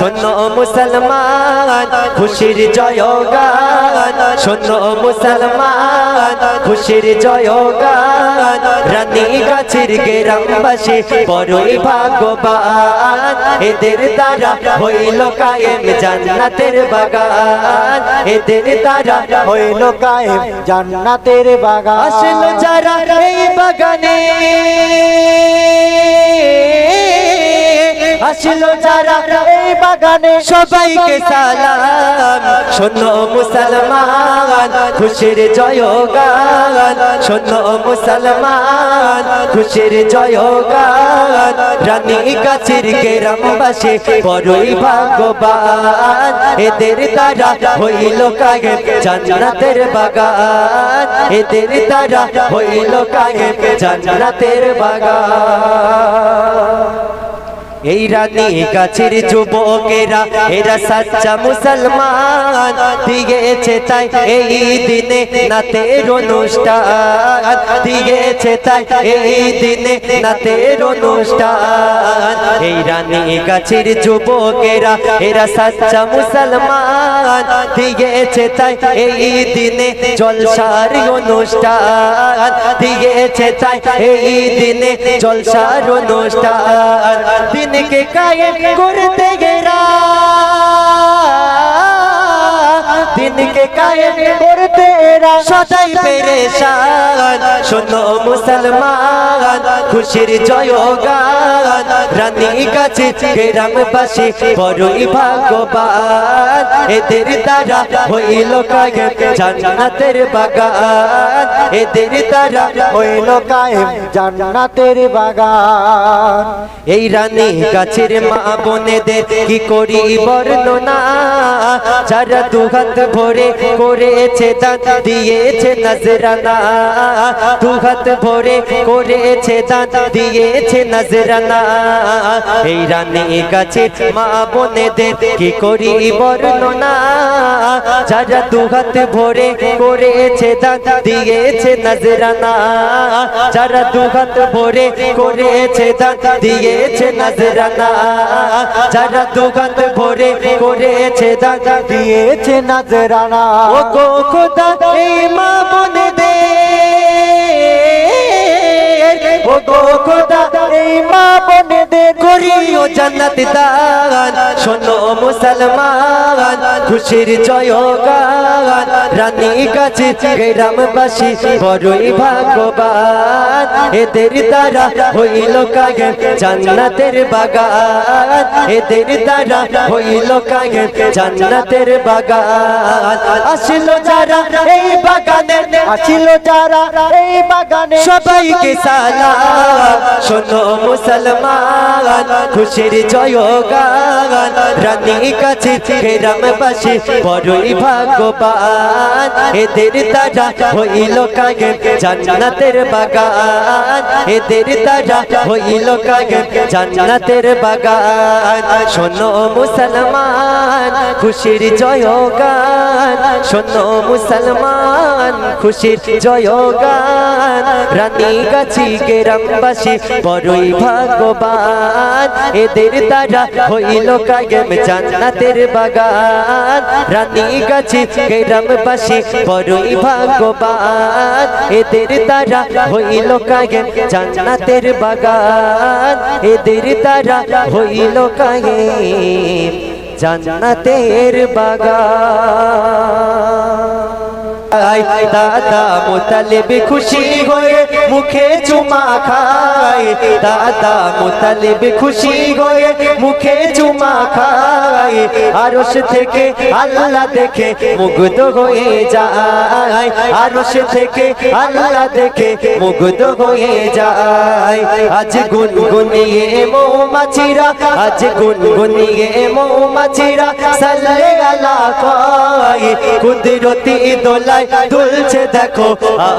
শোনো মুসলমান, খুশির জয়গান। শোনো মুসলমান, খুশির জয়গান। রানী গাছের গেরামবাসী, বড়ই ভাগ্যবান। এদের দ্বারা হইল কায়েম জান্নাতের বাগান। এদের দ্বারা হইল কায়েম জান্নাতের বাগান। আসলো যারা এই বাগানে, আসলো যারা বাগানে সবাইকে সালাম। শোনো মুসলমান খুশির জয়গান। শোনো মুসলমান খুশির জয়গান। রানী গাছের গেরামবাসী বড়ই ভাগ্যবান। এদের দ্বারা হইল কাগে জান্নাতের বাগান। এদের দ্বারা হইল কাগে জান্নাতের বাগান। এই রানী গাছের যুবকেরা, এরা সাচ্চা মুসলমান। দিয়েছে তাই এই দিনে নাতের অনুষ্ঠান। দিয়েছে তাই এই দিনে নাতের অনুষ্ঠান। এই রানী গাছের যুবকেরা, এরা সাচ্চা মুসলমান। দিয়েছে তাই এই দিনে জলসার অনুষ্ঠান। দিয়েছে তাই এই দিনে জলসার অনুষ্ঠান। দিনকে কায়েম করতে গেরা। দিনকে কায়েম করতে সদাই পেরেশান। শোনো মুসলমান খুশির জয়গান, রানী গাছে গ্রামবাসী বড়ই ভাগ্যবান। এদের দ্বারা হইল কায়েম জান্নাতের বাগান। এদের দ্বারা হইল কায়েম জান্নাতের বাগান। এই রানী গাছের মা বোনেদের কি করি বর্ণনা? যারা দুহাত ভরে করেছে দান দিয়েছে নজরানা দুহাত ভরে করেছে দান দিয়েছে নজরানা। এই রানী গাছের মা বোনেদের কি করি বর্ণনা? যারা দুহাত ভরে করেছে দান দিয়েছে নজরানা। যারা দুহাত ভরে করেছে দান দিয়েছে নজরানা। যারা দুহাত ভরে করেছে দান দিয়েছে নাজরানা। ও গো খোদা, এই মা বনে দে ও গো খোদা, এই মা বোনেদের করিও জান্নাত দান। শোনো মুসলমান, খুশির জয়গান। রানী কাছে গ্রামবাসী বড়ই ভাগ্যবান। এদের দ্বারা হইল কাগে জান্নাতের বাগান। এদের দ্বারা হইল কাগে জান্নাতের বাগান। আসলো যারা এই বাগানে, আসিল যারা এই বাগানে। সবাইকে সালাম। শোনো মুসলমান, খুশির জয়গান রানী কাছে গ্রামবাসী বড়ই ভাগ্যবান। এদের দ্বারা হইল কাগে জান্নাতের বাগান। এদের দ্বারা হইল কাগে জান্নাতের বাগান। শোনো মুসলমান, খুশির জয়গান। শোনো মুসলমান, খুশির জয়গান। রানী গাছি গেরামবাসী বড়ই ভাগ্যবান এদের দ্বারা হইল কায়েম জান্নাতের বাগান। রানী গাছি গেরামবাসী বড়ই ভাগ্যবান এদের দ্বারা হইল কায়েম জান্নাতের বাগান। এদের দ্বারা হইল কায়েম জান্নাতের বাগান। দাদা মোতালেব খুশি হয়ে মুখে চুমা খায় দাদা মোতালেব খুশি হয়ে মুখে চুমা খায় আরশ থেকে আল্লাহ দেখে মুগ্ধ হয়ে যায়। আরশ থেকে আল্লাহ দেখে মুগ্ধ হয়ে যায়। আজ গুনগুনিয়ে মৌমাছিরা, আজ গুনগুনিয়ে মৌমাছিরা সাল্লে আলা কয় কুদরতি দোলায় দুলছে দেখো,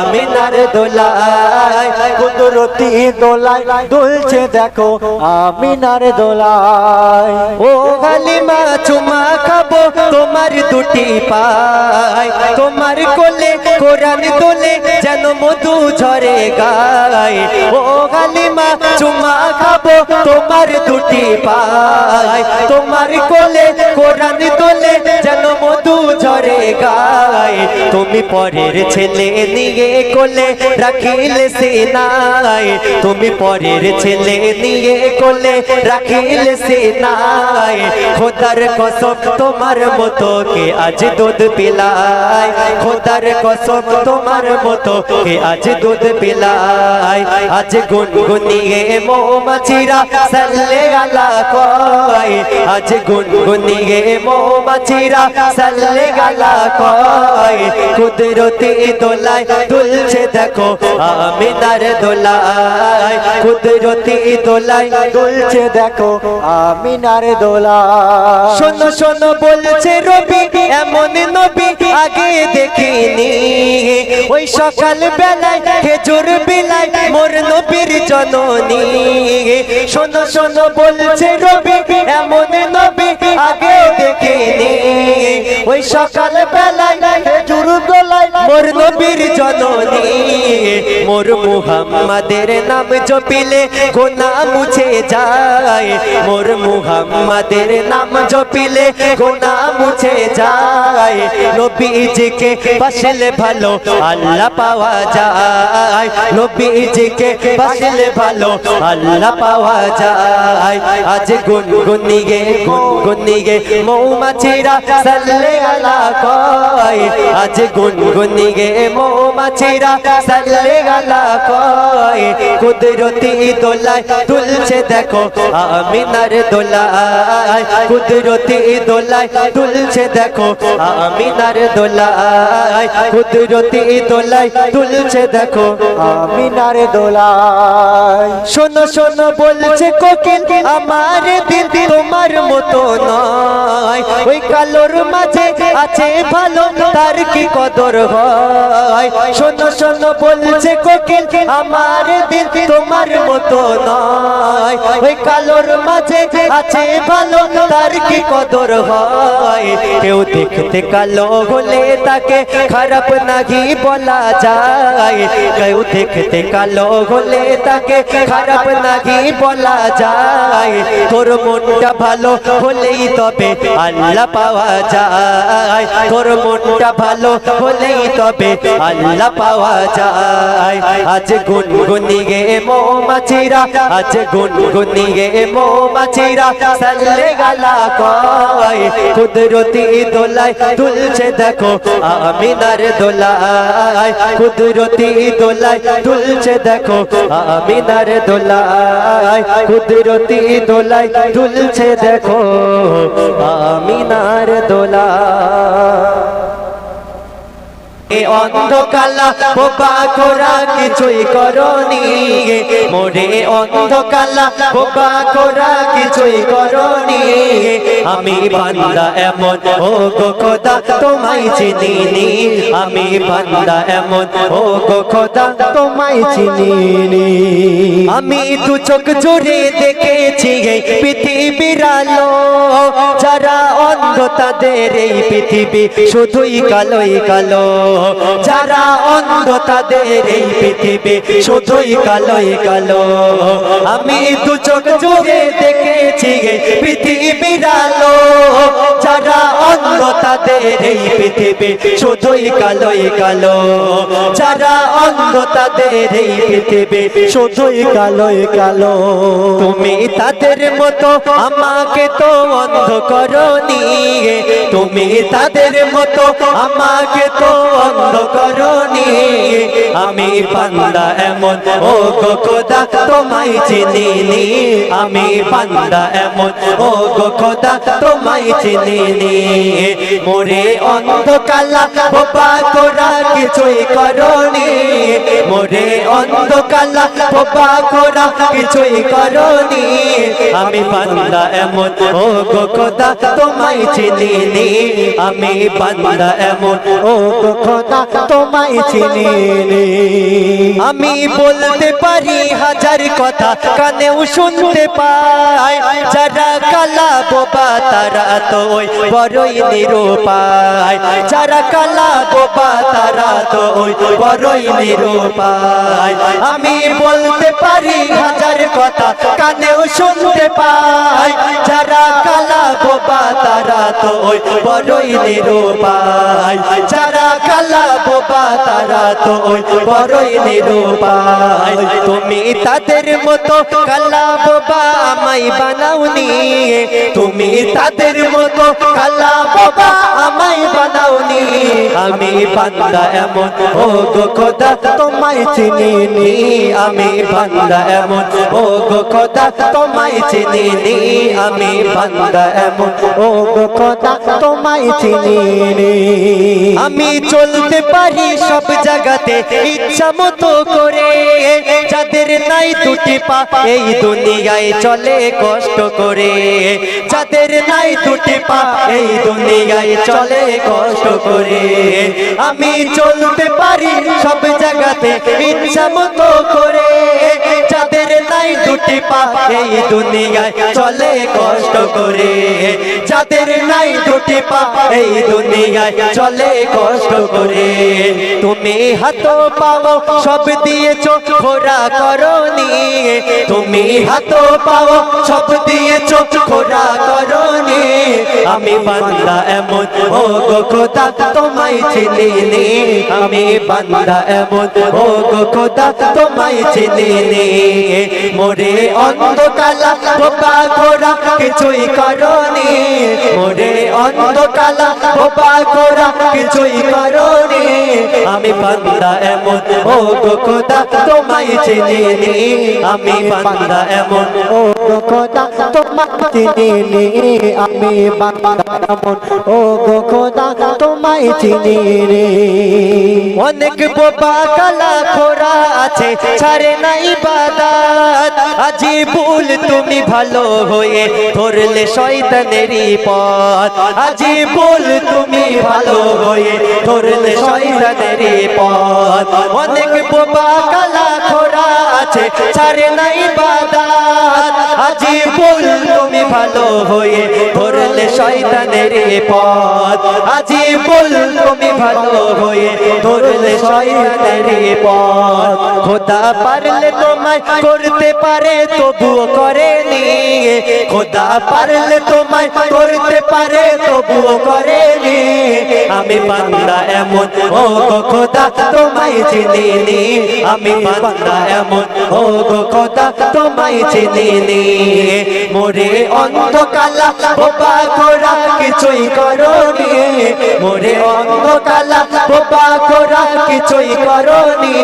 আমিনার দোলায়। কুদরতি দোলায় দুলছে দেখো, আমিনার দোলায়। ও হালিমা, চুমা খাব, তোমার দুটি পায়। তোমার কোলে কোরআন তোলে যেন মধু ঝরে গায়। ও হালিমা, চুমা খাব, তোমার দুটি পায়। তোমার কোলে কোরআন তোলে যেন মধু ঝরে গায়। তুমি পরের ছেলে নিয়ে কোলে রাখিলে সেনায় তুমি পরের ছেলে নিয়ে কোলে রাখিলে সেনায় খোদার কসম, তোমার মতো কে আজ দুধ পিলায় খোদার কসম, তোমার মতো কে আজ দুধ পিলায় আজ গুনগুনিয়ে মৌমাছিরা সাল্লে আলা কয়। আজ গুনগুনিয়ে মৌমাছিরা সাল্লে আলা কয়, কুদরতি দোলায় দুলছে দেখো, আমিনার দোলায়। কুদরতি দোলায় দুলছে দেখো, আমিনার দোলা শোনো শোনো, বলছে রবি, এমন নবী আগে দেখিনি। ওই সকাল বেলায় খেজুর বিলায় মোর নবীর জননী। শোনো শোনো, বলছে রবি, এমন নবী আগে দেখিনি। ওই সকাল বেলায় খেজুর দোলায় মোর নবীর জননী। মোর মুহাম্মাদের নাম জপিলে গোনা মুছে যায়। মোর মুহাম্মাদের নাম জপিলে গোনা মুছে যায়। নবীজিকে বাসলে ভালো, আল্লাহ পাওয়া যায়। নবীজিকে বাসলে ভালো, আল্লাহ পাওয়া যায়। আজ গুনগুনিয়ে গুনগুনিয়ে মৌমাছিরা সাল্লে আলা কয়। আজ গুনগুনিয়ে মৌমাছিরা সাল্লে আলা কয়। কুদরতি দোলায় তুলছে দেখো, আমিনার দোলায়। কুদরতি দোলায় তুলছে দেখো, আমিনার দোলায়। কুদরতি দোলায়, তুলছে দেখো আমিনার দোলায়। শোনো শোনো, বলছে কোকিল, আমার দিদি তোমার মতো নয়। ওই কালোর মাঝে আছে ভালো, তার কি কদর হয়? শোনো শোনো, বলছে কোকিল, আমার দিল তোমার মতো নয়। ওই কালোর মাঝে আছে ভালো, তার কি কদর হয়? কেউ দেখতে কালো হলে তাকে খারাপ নাহি বলা যায়। কেউ দেখতে কালো হলে তাকে খারাপ নাহি বলা যায়। তোর মনটা ভালো হলেই তবে আল্লাহ পাওয়া যায়। তোর মনটা ভালো হলেই তবে আল্লাহ পাওয়া যায়। আজ গুনগুনিয়ে মৌমাছিরা, আজ গুনগুনিয়ে মৌমাছিরা সাল্লে গালা কয়, কুদরতি দোলায় তুলছে দেখো আমিনার দোলায়। কুদরতি দোলায় তুলছে দেখো আমিনার দোলায়। কুদরতি দোলায় তুলছে দেখো আমিনার দোলায় এ অন্ধকালা বোবা কোরা কিছুই করনি। মোরে অন্ধকালা বোবা কোরা কিছুই করনি। আমি বান্দা এমন, ও গো খোদা, তোমায় চিনিনি। আমি বান্দা এমন, ও গো খোদা, তোমায় চিনিনি। আমি দু চোখ জুড়ে দেখেছি এই পৃথিবীর আলো। যারা অন্ধ তাদের এই পৃথিবী শুধুই কালোই কালো। যারা অন্ধ তাদের এই পৃথিবী শুধুই কালোই কালো। আমি দু চোখ জুড়ে দেখেছি পৃথিবী আলো। অন্ধ তাদের এই পৃথিবী শুধুই কালোই কালো। যারা অন্ধ তাদের এই পৃথিবী শুধুই কালোই কালো। তুমি তাদের মতো আমাকে তো অন্ধ করনি। তুমি তাদের মতো আমাকে তো অন্ধ করনি। আমি বান্দা এমন ও গো খোদা, তোমায় চিনিনি। আমি বান্দা এমন ও গো খোদা, তোমায় চিনিনি। মোরে অন্ধ কালা বোবা তোরা কিছুই করনি। মোরে অন্ধ কালা বোবা তোরা কিছুই করনি। আমি বান্দা এমন ও গো খোদা, তোমায় চিনিনি আমি বান্দা এমন ও গো খোদা, তোমায় চিনিনি আমি বলতে পারি হাজার কথা, কানেও শুনতে পাই যারা কালা বোবা, তারা তো ওই বড়ই নিরূপায়। যারা কালা বোবা, তারা তো ওই বড়ই নিরূপায়। আমি বলতে পারি হাজার কথা, কানেও শুনতে পাই যারা কালা বোবা, তারা তো ওই বড়ই নিরূপায়। যারা কালা বোবা, তারা তো ওই বড়ই নিরূপায়। তুমি তাদের মতো কালা বোবা আমায় বানাওনি তুমি তাদের মতো কালা বোবা আমায় বানাওনি আমি বান্দা এমন ও গো খোদা, তোমায় চিনিনি। আমি বান্দা এমন ও গো খোদা, তোমায় চিনিনি। আমি বান্দা এমন ও গো খোদা, তোমায় চিনিনি। আমি চলতে পারি সব জায়গাতে, ইচ্ছা মতো করে। যাদের নাই দুটি পা, এই দুনিয়ায় চলে কষ্ট করে। যাদের নাই দুটি পা, এই দুনিয়ায় চলে কষ্ট করে। আমি চলতে পারি সব জায়গাতে ইচ্ছা মতো করে। যাদের নাই দুটি পা এই দুনিয়ায় চলে কষ্ট করে। যাদের নাই দুটি পা এই দুনিয়ায় চলে কষ্ট করে। তুমি হাত পাও, সব দিয়েছ খোরা করনি। তুমি হাত পাও, সব দিয়েছ খোরা করনি। আমি বান্দা এমন, ও গো খোদা, তোমায় চিনিনি। আমি বান্দা এমন, ও গো খোদা, তোমায় চিনিনি। মোরে অন্ধ কালা বোবা ঘোরা কিছুই মোরে অন্ধ কালা বোবা ঘোরা কিছুই আমি বান্দা এমন ও গো খোদা, তোমায় চিনিনি আমি বান্দা এমন ও গো খোদা, তোমায় চিনিনি আমি বান্দা এমন ও গো খোদা, তোমায় চিনিনি অনেক বোবা, কালা খোরা আছে, ছাড়ে নাই বাদাত আজি ভুল তুমি ভালো হয়ে ধরলে শয়তানেরই পথ। আজি ভুল তুমি ভালো হয়ে ধরলে শয়তানেরই পথ। অনেক বোবা কালা খোরা আছে, ছাড়ে নাই বাদাত। আজি ভুল তুমি ভালো হয়ে ধরলে শয়তানেরই পথ। আজি ভুল তুমি ভালো হয়ে শয়তানেরই পথ। খোদা পারলে তোমায় করতে পারে, তবুও খোদা পারলে তোমায় করতে পারে, তবুও আমি বান্দা এমন, ও গো খোদা, তোমায় আমি বান্দা এমন, ও গো খোদা, তোমায় মোরে অন্ধ কালা বোবা করা কিছুই করনি। মোরে অন্ধ কালা বোবা করা কিছুই করনি।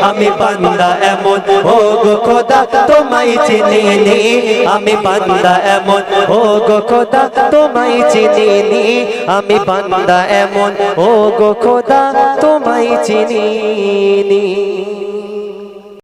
আমি বান্দা এমন, ও গো খোদা, তোমায় চিনিনি। আমি বান্দা এমন, ও গো খোদা, তোমায় চিনিনি। আমি বান্দা এমন, ও গো খোদা, তোমায় চিনিনি।